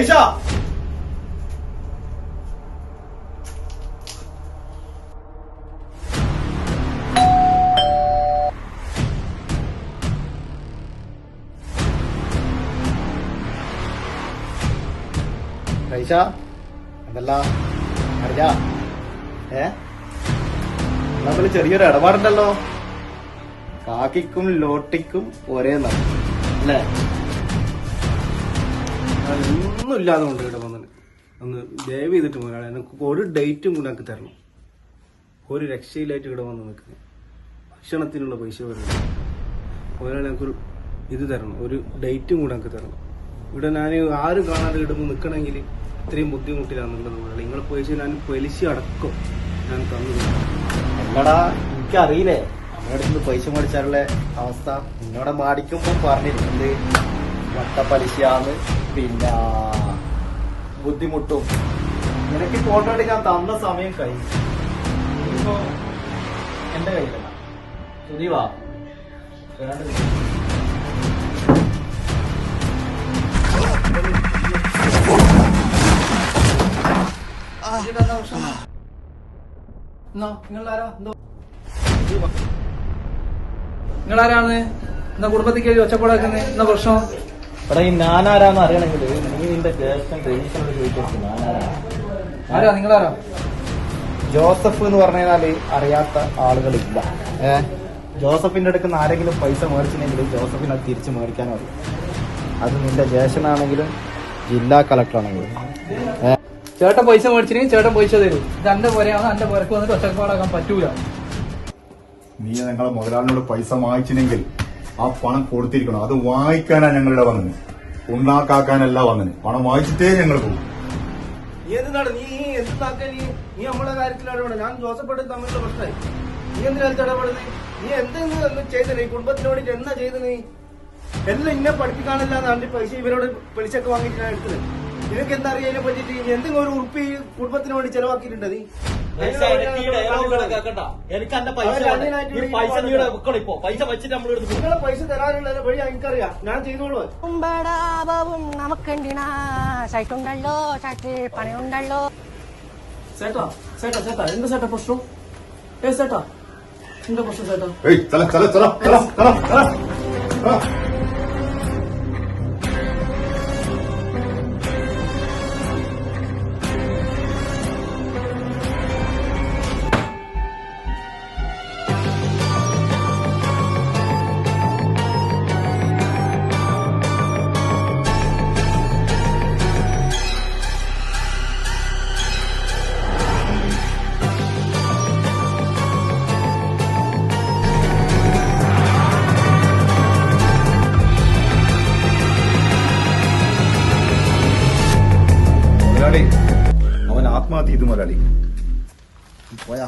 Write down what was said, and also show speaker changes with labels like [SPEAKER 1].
[SPEAKER 1] ഐഷ ചെറിയൊരു ഇടപാടുണ്ടല്ലോ. കാക്കിക്കും ലോട്ടിക്കും ഒരേ നല്ല അല്ലേ?
[SPEAKER 2] ഒന്നും ഇല്ലാതെ കൊണ്ട് ഇവിടെ വന്നിട്ട്. ഒന്ന് ദയവ് ചെയ്തിട്ട് മുതലാളി ഒരു ഡേറ്റും കൂടെ എനിക്ക് തരണം. ഒരു രക്ഷയിലായിട്ട് ഇവിടെ വന്ന് നിൽക്കുന്നത് ഭക്ഷണത്തിനുള്ള പൈസ വരുന്നത് മുതലാളി എനിക്കൊരു ഇത് തരണം. ഒരു ഡേറ്റും കൂടെ എനിക്ക് തരണം. ഇവിടെ ഞാൻ ആരും കാണാതെ ഇടുമ്പോൾ നിൽക്കണമെങ്കിൽ ഇത്രയും ബുദ്ധിമുട്ടിലാണെന്നുള്ളത് മുതലാളി. നിങ്ങളെ പൈസ ഞാൻ പലിശ അടക്കം ഞാൻ തന്നു.
[SPEAKER 1] എന്നടാ എനിക്കറിയില്ലേ? നമ്മുടെ അടുത്ത് പൈസ മേടിച്ചാലുള്ള അവസ്ഥ. നിന്നോടെ മാടിക്കുമ്പോൾ പറഞ്ഞിട്ടുണ്ട് വട്ടപ്പലിശയാന്ന്. പിന്നെ ബുദ്ധിമുട്ടും. നിനക്ക് ഫോട്ടോ എടുക്കാൻ തന്ന സമയം കഴിഞ്ഞു. ഇപ്പോ എന്റെ കയ്യിലല്ല. സുദീവാ
[SPEAKER 3] നിങ്ങളാരാണ്? എന്നാ കുടുംബത്തിക്ക് ഒച്ചപ്പാടാക്കുന്നത് എന്നാ പ്രശ്നം?
[SPEAKER 1] എടാ ഈ ഞാനാരാന്ന് അറിയണമെങ്കിൽ നീ നിന്റെ ജ്യേഷ്ഠൻ രതീശനോട് ചോദിച്ചു ഞാനാരാ
[SPEAKER 3] ആരാ? നിങ്ങളാരാ?
[SPEAKER 1] ജോസഫ് എന്ന് പറഞ്ഞാൽ അറിയാത്ത ആളുകളില്ല. ഏ? ജോസഫിന്റെ അടുക്കുന്ന ആരെങ്കിലും പൈസ മേടിച്ചില്ലെങ്കിൽ ജോസഫിനെ തിരിച്ചു മേടിക്കാനും അറിയാം അത് നിന്റെ ജ്യേഷ്ഠനാണെങ്കിലും ജില്ലാ കളക്ടർ ആണെങ്കിലും ഏ?
[SPEAKER 3] ചേട്ടൻ പൈസ മേടിച്ചില്ലെങ്കിൽ ചേട്ടൻ പൈസ തരും. ഇത് എന്റെ പോരെയാണ് എന്റെ പോരക്ക് വന്നിട്ട് ഒറ്റപ്പാടാക്കാൻ പറ്റൂല.
[SPEAKER 4] നീ ഞങ്ങളെ മുതലാളിനോട് പൈസ വാങ്ങിച്ചില്ലെങ്കിൽ ആ പണം കൊടുത്തിരിക്കണം. അത് വാങ്ങിക്കാനാ ഞങ്ങളുടെ വന്നത്. ഉണ്ടാക്കാക്കാനല്ല വന്നത്. പണം വായിച്ചിട്ടേ ഞങ്ങൾ പോകും.
[SPEAKER 2] എന്താണ് നീ എന്താക്കാൻ നീ നീ നമ്മളെ കാര്യത്തിൽ ഇടപെടണം ഞാൻ ജോസഫോട് തമ്മിലുള്ള പ്രശ്നമായി. നീ എന്തിനകത്ത് ഇടപെടുന്നത്? നീ എന്തെങ്കിലും ചെയ്തത് നീ കുടുംബത്തിന് വേണ്ടിട്ട് എന്താ ചെയ്തത് നീ എല്ലാം ഇന്നെ പഠിപ്പിക്കാനല്ല പൈസ ഇവരോട് പലിശക്ക് വാങ്ങിയിട്ട് എടുത്തത്. നിനക്ക് എന്താ അറിയാൻ പറ്റിയിട്ട്? എന്തെങ്കിലും ഒരു ഉറുപ്പി കുടുംബത്തിന് വേണ്ടി ചെലവാക്കിയിട്ടുണ്ട് നീ?
[SPEAKER 1] എനിക്ക് എന്റെ
[SPEAKER 2] പൈസ
[SPEAKER 1] ഈ പൈസ നീ വെക്കണം. ഇപ്പൊ പൈസ വെച്ചിട്ട് നമ്മൾ
[SPEAKER 2] നിങ്ങളെ പൈസ തരാനുള്ള വഴി എനിക്കറിയാം. ഞാൻ ചെയ്തോളൂ
[SPEAKER 5] കുമ്പടാപവും നമുക്കുണ്ടിനാ സൈറ്റുണ്ടല്ലോ സൈറ്റിൽ പണിയുണ്ടല്ലോ
[SPEAKER 3] ചേട്ടാ ചേട്ടാ ചേട്ടാ എന്ത് ചേട്ടാ പ്രശ്നം? ഏ ചേട്ടാ എന്താ പ്രശ്നം ചേട്ടാ
[SPEAKER 4] ನಡೆಯ ಅವನ ಆತ್ಮಹತ್ಯೆ ಇದು ಮರಳಿ ಭಯ